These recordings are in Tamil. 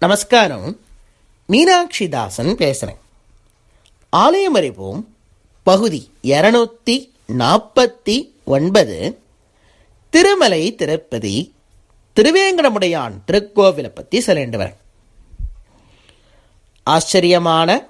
நமஸ்காரம். மீனாட்சி தாசன் பேசுகிறேன் ஆலயம் அறிவோம் பகுதி இரநூத்தி நாற்பத்தி ஒன்பது. திருமலை திருப்பதி திருவேங்கடமுடையான் திருக்கோவிலை பற்றி சொல்லிட்டு வரேன். ஆச்சரியமான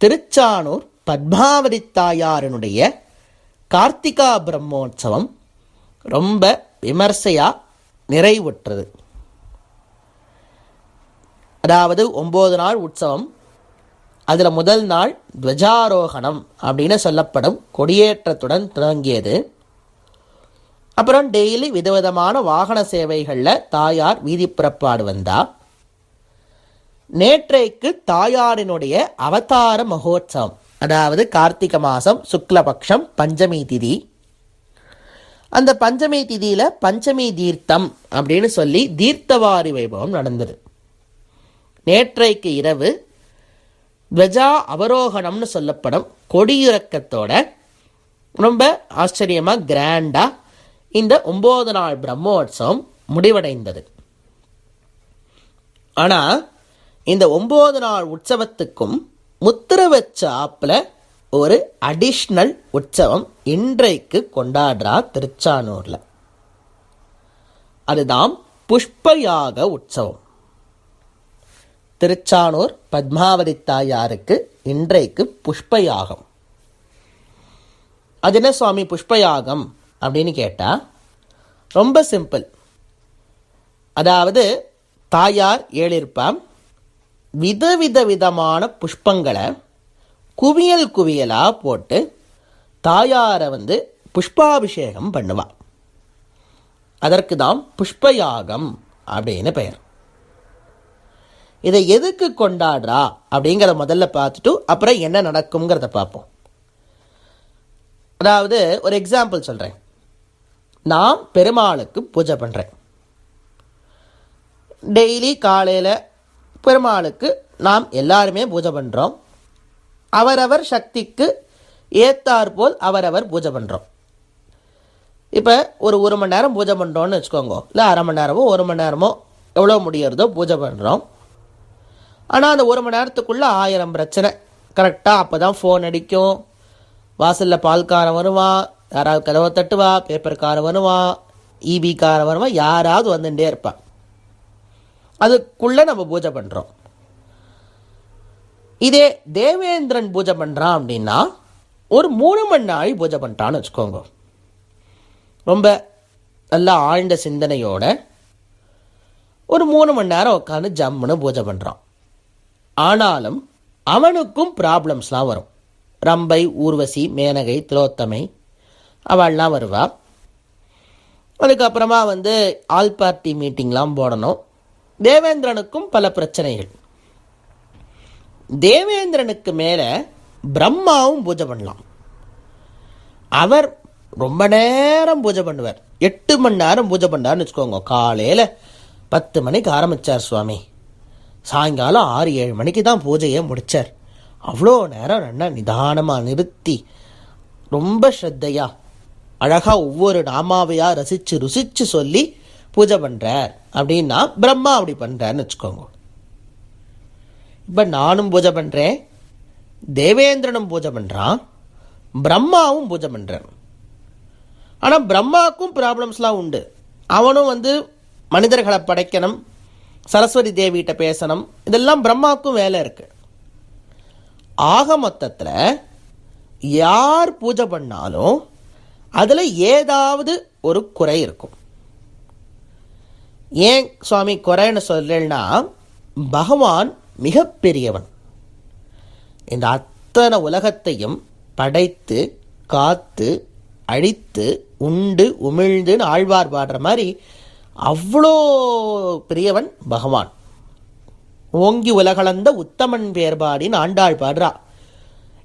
திருச்சானூர் பத்மாவதி தாயாரனுடைய கார்த்திகா பிரம்மோற்சவம் ரொம்ப விமர்சையாக நிறைவுற்றது. அதாவது ஒம்பது நாள் உற்சவம் அதில் முதல் நாள் துவஜாரோகணம் அப்படின்னு சொல்லப்படும் கொடியேற்றத்துடன் தொடங்கியது. அப்புறம் டெய்லி விதவிதமான வாகன சேவைகளில் தாயார் வீதி புறப்பாடு வந்தா. நேற்றைக்கு தாயாரினுடைய அவதார மகோத்சவம் அதாவது கார்த்திகை மாதம் சுக்லபக்ஷம் பஞ்சமி திதி. அந்த பஞ்சமி திதியில் பஞ்சமி தீர்த்தம் அப்படின்னு சொல்லி தீர்த்தவாரி வைபவம் நடந்தது. நேற்றைக்கு இரவு துவஜா அவரோகணம்னு சொல்லப்படும் கொடியிறக்கத்தோட ரொம்ப ஆச்சரியமாக கிராண்டாக இந்த ஒம்பது நாள் பிரம்மோற்சவம் முடிவடைந்தது. ஆனால் இந்த ஒம்பது நாள் உற்சவத்துக்கும் முத்திர வச்ச ஆப்பில் ஒரு அடிஷ்னல் உற்சவம் இன்றைக்கு கொண்டாடுறா திருச்சானூரில். அதுதான் புஷ்பயாக உற்சவம். திருச்சானூர் பத்மாவதி தாயாருக்கு இன்றைக்கு புஷ்பயாகம். அது என்ன சுவாமி புஷ்பயாகம் அப்படின்னு கேட்டால் ரொம்ப சிம்பிள். அதாவது தாயார் ஏழிருப்பாம் விதவித விதமான புஷ்பங்களை குவியல் குவியலாக போட்டு தாயாரை வந்து புஷ்பாபிஷேகம் பண்ணுவாள் அதற்கு தான் புஷ்பயாகம் அப்படின்னு பெயர். இதை எதுக்கு கொண்டாடுறா அப்படிங்கிறத முதல்ல பார்த்துட்டு அப்புறம் என்ன நடக்குங்கிறத பார்ப்போம். அதாவது ஒரு எக்ஸாம்பிள் சொல்கிறேன் நான் பெருமாளுக்கு பூஜை பண்ணுறேன் டெய்லி காலையில் பெருமாளுக்கு நாம் எல்லாருமே பூஜை பண்ணுறோம் அவரவர் சக்திக்கு ஏத்தாற்போல் அவரவர் பூஜை பண்ணுறோம் இப்போ ஒரு ஒரு மணி நேரம் பூஜை பண்ணுறோன்னு வச்சுக்கோங்க. இல்லை அரை மணி நேரமோ ஒரு மணி நேரமோ எவ்வளோ முடியறதோ பூஜை பண்ணுறோம் ஆனால் அந்த ஒரு மணி நேரத்துக்குள்ளே ஆயிரம் பிரச்சனை. கரெக்டாக அப்போ தான் ஃபோன் அடிக்கும். வாசலில் பால்காரன் வருவான் யாராவது கதவை தட்டுவா பேப்பர்காரன் வருவான் ஈபிக்காரன் வருவான் யாராவது வந்துட்டே இருப்பான் அதுக்குள்ளே நம்ம பூஜை பண்ணுறோம் இதே தேவேந்திரன் பூஜை பண்ணுறான் அப்படின்னா ஒரு மூணு மணி நாள் பூஜை பண்ணிட்டான்னு வச்சுக்கோங்க. ரொம்ப நல்லா ஆழ்ந்த சிந்தனையோட ஒரு மூணு மணி நேரம் உட்காந்து ஜம்முன்னு பூஜை பண்ணுறான் ஆனாலும் அவனுக்கும் ப்ராப்ளம்ஸ்லாம் வரும். ரம்பை ஊர்வசி மேனகை திலோத்தமை அவள்லாம் வருவா. அதுக்கப்புறமா வந்து ஆல் பார்ட்டி மீட்டிங்லாம் போடணும். தேவேந்திரனுக்கும் பல பிரச்சனைகள். தேவேந்திரனுக்கு மேலே பிரம்மாவும் பூஜை பண்ணலாம். அவர் ரொம்ப நேரம் பூஜை பண்ணுவார். எட்டு மணி நேரம் பூஜை பண்ணார்னு வச்சுக்கோங்க. காலையில் பத்து மணிக்கு ஆரம்பித்தார் சுவாமி. சாயங்காலம் ஆறு ஏழு மணிக்கு தான் பூஜையை முடித்தார் அவ்வளோ நேரம் நல்லா நிதானமாக நிறுத்தி ரொம்ப ஸ்ரத்தையா அழகாக ஒவ்வொரு நாமாவையாக ரசித்து ருசித்து சொல்லி பூஜை பண்ணுறார் அப்படின்னா பிரம்மா அப்படி பண்ணுறாருன்னு வச்சுக்கோங்க. இப்போ நானும் பூஜை பண்ணுறேன் தேவேந்திரனும் பூஜை பண்ணுறான் பிரம்மாவும் பூஜை பண்ணுறான் ஆனால் பிரம்மாவுக்கும் ப்ராப்ளம்ஸ்லாம் உண்டு. அவனும் வந்து மனிதர்களை படைக்கணும் சரஸ்வதி தேவிகிட்ட பேசணும். இதெல்லாம் பிரம்மாவுக்கும் வேலை இருக்கு. ஆக மொத்தத்தில் யார் பூஜை பண்ணாலும் அதில் ஏதாவது ஒரு குறை இருக்கும். ஏன் சுவாமி குறைன்னு சொல்லலைன்னா பகவான் மிகப்பெரியவன். இந்த அத்தனை உலகத்தையும் படைத்து காத்து அழித்து உண்டு உமிழ்ந்துன்னு ஆழ்வார் பாடுற மாதிரி அவ்வளோ பெரியவன் பகவான். ஓங்கி உலகளந்த உத்தமன் பேர்பாடின்னு ஆண்டாள் பாடுறா.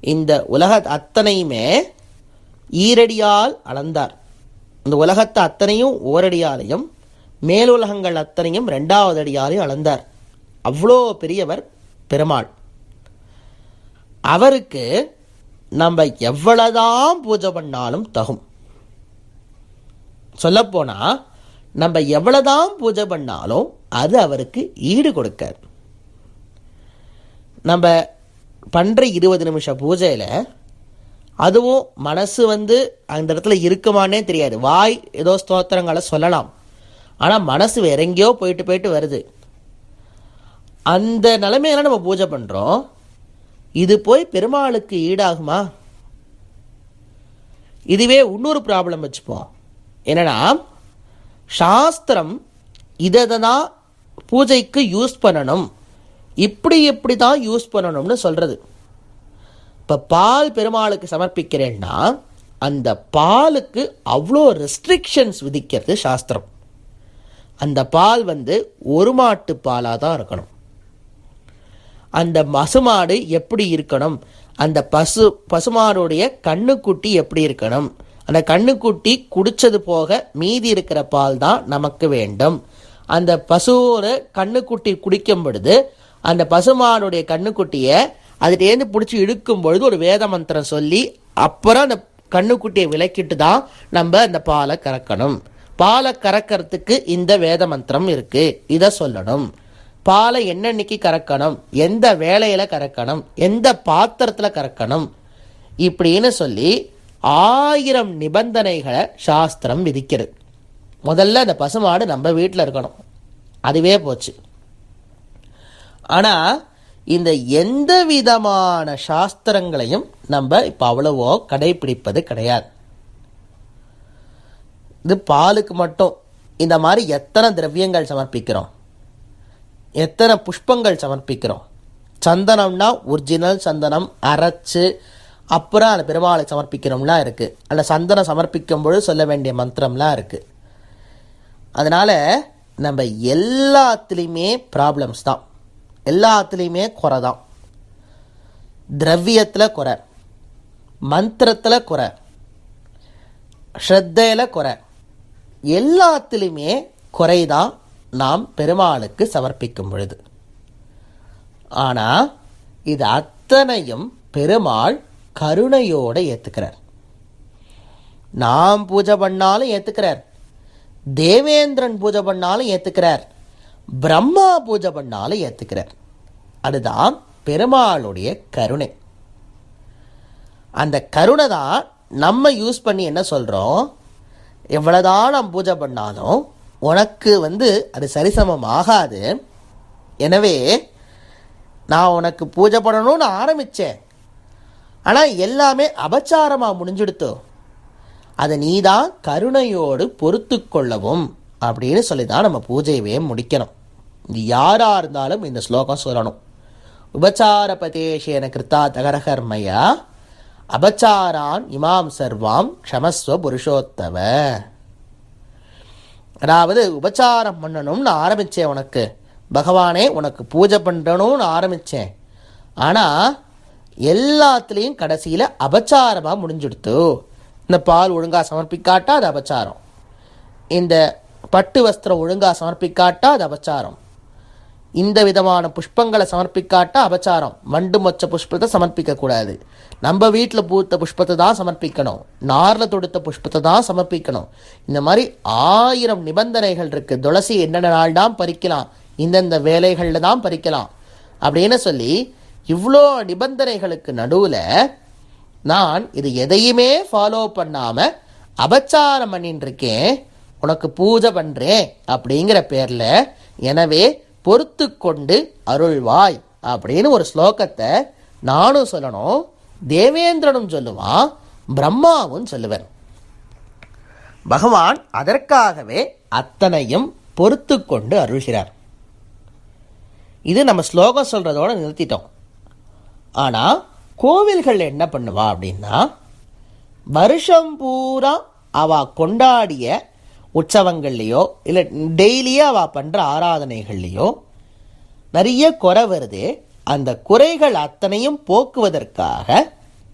இந்த உலக அத்தனையுமே ஈரடியால் அளந்தார். இந்த உலகத்தை அத்தனையும் ஓரடியாலையும் மேலுலகங்கள் அத்தனையும் ரெண்டாவது அடியாலையும் அளந்தார். அவ்வளோ பெரியவர் பெருமாள். அவருக்கு நம்ம எவ்வளவுதான் பூஜை பண்ணாலும் தகும். சொல்லப்போனால் நம்ம எவ்வளோதான் பூஜை பண்ணாலும் அது அவருக்கு ஈடு கொடுக்காது. நம்ம பண்ணுற இருபது நிமிஷம் பூஜையில் அதுவும் மனசு வந்து அந்த இடத்துல இருக்குமானே தெரியாது. வாய் ஏதோ ஸ்தோத்திரங்களை சொல்லலாம். ஆனால் மனசு வேற எங்கேயோ போயிட்டு போயிட்டு வருது. அந்த நிலைமையில நம்ம பூஜை பண்ணுறோம் இது போய் பெருமாளுக்கு ஈடாகுமா? இதுவே இன்னொரு ப்ராப்ளம் வச்சுப்போம். என்னென்னா சாஸ்திரம் இதை தான் பூஜைக்கு யூஸ் பண்ணணும். இப்படி இப்படி தான் யூஸ் பண்ணணும்னு சொல்கிறது இப்போ பால் பெருமாளுக்கு சமர்ப்பிக்கிறேன்னா அந்த பாலுக்கு அவ்வளோ ரெஸ்ட்ரிக்ஷன்ஸ் விதிக்கிறது சாஸ்திரம். அந்த பால் வந்து ஒரு மாட்டு பாலாக தான் இருக்கணும். அந்த பசுமாடு எப்படி இருக்கணும்? அந்த பசு பசுமாடுடைய கண்ணுக்குட்டி எப்படி இருக்கணும்? அந்த கண்ணுக்குட்டி குடித்தது போக மீதி இருக்கிற பால் தான் நமக்கு வேண்டும். அந்த பசுவோட கண்ணுக்குட்டி குடிக்கும் பொழுது அந்த பசுமானுடைய கண்ணுக்குட்டியை அதுலேருந்து பிடிச்சி இழுக்கும் பொழுது ஒரு வேத மந்திரம் சொல்லி அப்புறம் அந்த கண்ணுக்குட்டியை விலக்கிட்டு தான் நம்ம அந்த பாலை கறக்கணும். பாலை கறக்கிறதுக்கு இந்த வேத மந்திரம் இருக்குது இதை சொல்லணும். பாலை என்னன்னைக்கு கறக்கணும்? எந்த வேலையில் கறக்கணும்? எந்த பாத்திரத்தில் கறக்கணும்? இப்படின்னு சொல்லி ஆயிரம் நிபந்தனைகளை சாஸ்திரம் விதிக்கிறது. முதல்ல அந்த பசுமாடு நம்ம வீட்டில் இருக்கணும். அதுவே போச்சு. ஆனால் இந்த எந்த விதமான சாஸ்திரங்களையும் நம்ம இப்போ அவ்வளவோ கடைபிடிப்பது கிடையாது. இது பாலுக்கு மட்டும். இந்த மாதிரி எத்தனை திரவியங்கள் சமர்ப்பிக்கிறோம்? எத்தனை புஷ்பங்கள் சமர்ப்பிக்கிறோம்? சந்தனம்னா ஒரிஜினல் சந்தனம் அரைச்சு அப்புறம் அந்த பெருமாளை சமர்ப்பிக்கிறோம்லாம் இருக்குது அந்த சந்தனம் சமர்ப்பிக்கும் பொழுது சொல்ல வேண்டிய மந்திரம்லாம் இருக்குது அதனால் நம்ம எல்லாத்துலேயுமே ப்ராப்ளம்ஸ் தான். எல்லாத்துலேயுமே குறை தான். திரவியத்தில் குறை. மந்திரத்தில் குறை. ஸ்ரத்தையில் குறை. எல்லாத்துலேயுமே குறைதான் நாம் பெருமாளுக்கு சமர்ப்பிக்கும் பொழுது. ஆனால் இது அத்தனையும் பெருமாள் கருணையோடு ஏற்றுக்கிறார் நாம் பூஜை பண்ணாலும் ஏற்றுக்கிறார் தேவேந்திரன் பூஜை பண்ணாலும் ஏற்றுக்கிறார் பிரம்மா பூஜை பண்ணாலும் ஏற்றுக்கிறார் அதுதான் பெருமாளுடைய கருணை. அந்த கருணை தான் நம்ம யூஸ் பண்ணி என்ன சொல்கிறோம் எவ்வளோதான் நாம் பூஜை பண்ணாலும் உனக்கு வந்து அது சரிசமம் ஆகாது எனவே நான் உனக்கு பூஜை பண்ணணும்னு ஆரம்பித்தேன் ஆனால் எல்லாமே அபச்சாரமாக முடிஞ்சுடுத்தோ. அதை நீ தான் கருணையோடு பொறுத்து கொள்ளவும் அப்படின்னு சொல்லி தான் நம்ம பூஜையவே முடிக்கணும். இது யாராக இருந்தாலும் இந்த ஸ்லோகம் சொல்லணும். உபச்சார பதேஷேன கிருத்தா தகரகர்மையா அபச்சாரான் இமாம் சர்வாம் க்ஷமஸ்வ புருஷோத்தவ. அதாவது உபச்சாரம் பண்ணணும்னு ஆரம்பித்தேன் உனக்கு. பகவானே உனக்கு பூஜை பண்ணணும்னு ஆரம்பித்தேன் ஆனால் எல்லாத்துலேயும் கடைசியில் அபச்சாரமாக முடிஞ்சுடுத்து. இந்த பால் ஒழுங்காக சமர்ப்பிக்காட்டா அது அபச்சாரம்? இந்த பட்டு வஸ்திரம் ஒழுங்காக சமர்ப்பிக்காட்டா அது அபச்சாரம்? இந்த விதமான புஷ்பங்களை சமர்ப்பிக்காட்டா அபச்சாரம்? வண்டு மொச்ச புஷ்பத்தை சமர்ப்பிக்கக்கூடாது. நம்ம வீட்டில் பூத்த புஷ்பத்தை தான் சமர்ப்பிக்கணும். நாரில் தொடுத்த புஷ்பத்தை தான் சமர்ப்பிக்கணும். இந்த மாதிரி ஆயிரம் நிபந்தனைகள் இருக்குது துளசி என்னென்ன நாள் தான் பறிக்கலாம்? இந்தந்த வேலைகளில் தான் பறிக்கலாம். அப்படின்னு சொல்லி இவ்வளோ நிபந்தனைகளுக்கு நடுவில் நான் இது எதையுமே ஃபாலோ பண்ணாமல் அபச்சாரம் பண்ணிட்டு இருக்கேன் உனக்கு பூஜை பண்ணுறேன் அப்படிங்கிற பேரில் எனவே பொறுத்து கொண்டு அருள்வாய் அப்படின்னு ஒரு ஸ்லோகத்தை நானும் சொல்லணும் தேவேந்திரனும் சொல்லுவான் பிரம்மாவும் சொல்லுவர். பகவான் அதற்காகவே அத்தனையும் பொறுத்து கொண்டு அருள்கிறார். இது நம்ம ஸ்லோகம் சொல்கிறதோட நிறுத்திட்டோம். ஆனால் கோவில்கள் என்ன பண்ணுவா அப்படின்னா வருஷம் பூரா அவ கொண்டாடிய உற்சவங்கள்லேயோ இல்லை டெய்லியே அவ பண்ணுற ஆராதனைகள்லேயோ நிறைய குறை வருது. அந்த குறைகள் அத்தனையும் போக்குவதற்காக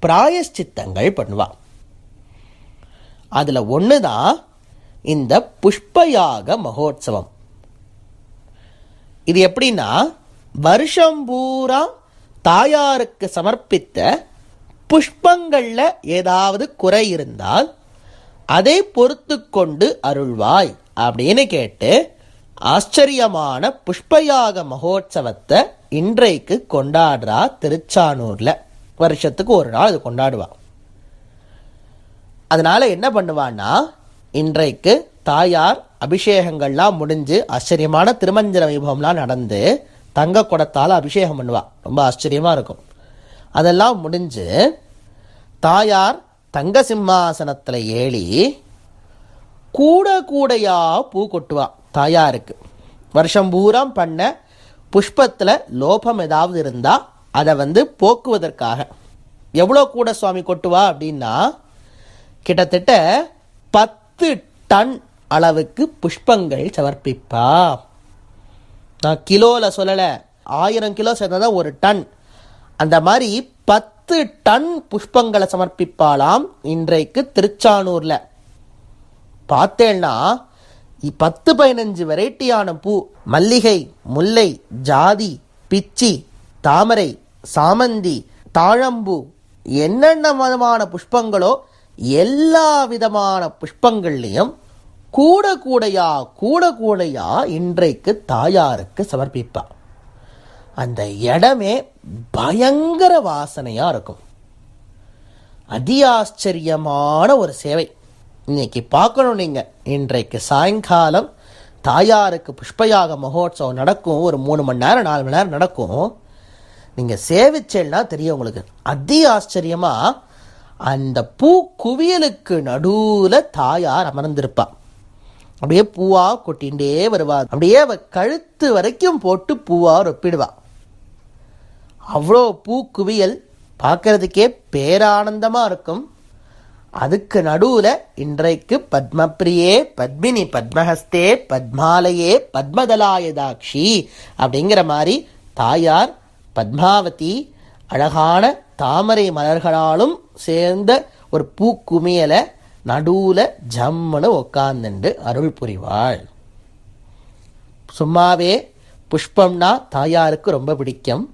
பிராயஷ்சித்தங்கள் பண்ணுவாள் அதில் ஒன்று தான் இந்த புஷ்பயாக மகோத்சவம் இது எப்படின்னா வருஷம் பூரா தாயாருக்கு சமர்ப்பித்த புஷ்பங்களில் ஏதாவது குறை இருந்தால் அதை பொறுத்து கொண்டு அருள்வாய் அப்படின்னு கேட்டு ஆச்சரியமான புஷ்பயாக மகோத்சவத்தை இன்றைக்கு கொண்டாடுறா திருச்சானூரில். வருஷத்துக்கு ஒரு நாள் அது கொண்டாடுவா. அதனால் என்ன பண்ணுவான்னா இன்றைக்கு தாயார் அபிஷேகங்கள்லாம் முடிஞ்சு ஆச்சரியமான திருமஞ்சன வைபவம்லாம் நடந்து தங்க குடத்தால் அபிஷேகம் பண்ணுவா. ரொம்ப ஆச்சரியமாக இருக்கும். அதெல்லாம் முடிஞ்சு தாயார் தங்க சிம்மாசனத்தில் ஏறி கூட கூடையா பூ கொட்டுவா தாயாருக்கு. வருஷம் பூரா பண்ண புஷ்பத்தில் லோபம் ஏதாவது இருந்தால் அதை வந்து போக்குவதற்காக. எவ்வளோ கூட சுவாமி கொட்டுவா அப்படின்னா கிட்டத்தட்ட பத்து டன் அளவுக்கு புஷ்பங்கள் சமர்ப்பிப்பா. நான் கிலோவில் சொல்லலை ஆயிரம் கிலோ சேர்ந்தா ஒரு டன். அந்த மாதிரி பத்து டன் புஷ்பங்களை சமர்ப்பிப்பாலாம் இன்றைக்கு திருச்சானூரில். பார்த்தேன்னா பத்து பதினஞ்சு வெரைட்டியான பூ மல்லிகை முல்லை ஜாதி பிச்சி தாமரை சாமந்தி தாழம்பூ என்னென்ன விதமான புஷ்பங்களோ எல்லா விதமான புஷ்பங்கள்லையும் கூட கூடையா கூட கூடையா இன்றைக்கு தாயாருக்கு சமர்ப்பிப்பா அந்த இடமே பயங்கர வாசனையா இருக்கும். அதி ஆச்சரியமான ஒரு சேவை. இன்னைக்கு பார்க்கணும் நீங்க. இன்றைக்கு சாயங்காலம் தாயாருக்கு புஷ்பயாக மகோத்சவம் நடக்கும். ஒரு மூணு மணி நேரம் நாலு மணி நேரம் நடக்கும். நீங்க சேவிச்சேன்னா தெரியும் உங்களுக்கு. அதி ஆச்சரியமா அந்த பூ குவியலுக்கு நடுவில் தாயார் அமர்ந்திருப்பாள் அப்படியே பூவா கொட்டிண்டே வருவா. அப்படியே அவ கழுத்து வரைக்கும் போட்டு பூவா ஒப்பிடுவா அவ்வளோ பூ குவியல் பார்க்கறதுக்கே பேரானந்தமாக இருக்கும். அதுக்கு நடுவில் இன்றைக்கு பத்மப்ரியே பத்மினி பத்மஹஸ்தே பத்மாலயே பத்மதலாயதாட்சி அப்படிங்கிற மாதிரி தாயார் பத்மாவதி அழகான தாமரை மலர்களாலும் சேர்ந்த ஒரு பூக்குமியலை நடுவில் ஜம்முன்னு உக்காந்துண்டு அருள் புரிவாள். சும்மாவே புஷ்பம்னா தாயாருக்கு ரொம்ப பிடிக்கும்.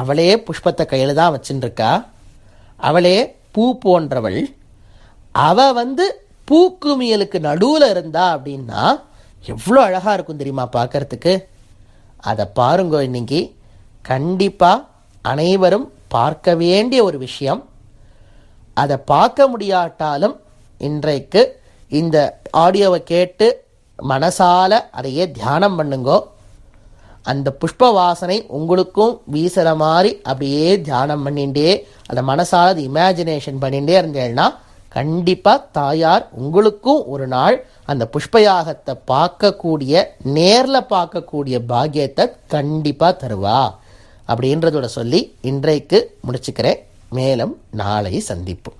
அவளே புஷ்பத்தை கையில் தான் வச்சுட்டுருக்கா அவளே பூ போன்றவள். அவ வந்து பூக்குமியலுக்கு நடுவில் இருந்தா அப்படின்னா எவ்வளோ அழகாக இருக்கும் தெரியுமா பார்க்கறதுக்கு அதை பாருங்க இன்னைக்கு. கண்டிப்பாக அனைவரும் பார்க்க வேண்டிய ஒரு விஷயம். அதை பார்க்க முடியாட்டாலும் இன்றைக்கு இந்த ஆடியோவை கேட்டு மனசால அதையே தியானம் பண்ணுங்கோ. அந்த புஷ்ப வாசனை உங்களுக்கும் வீசுகிற மாதிரி அப்படியே தியானம் பண்ணிகிட்டே அதை மனசால அது இமேஜினேஷன் பண்ணிட்டே இருந்தேன்னா கண்டிப்பாக தாயார் உங்களுக்கும் ஒரு நாள் அந்த புஷ்பயாகத்தை பார்க்கக்கூடிய நேரில் பார்க்கக்கூடிய பாக்கியத்தை கண்டிப்பாக தருவா. அப்படின்றதோட சொல்லி இன்றைக்கு முடிச்சுக்கிறேன். மேலும் நாளை சந்திப்போம்.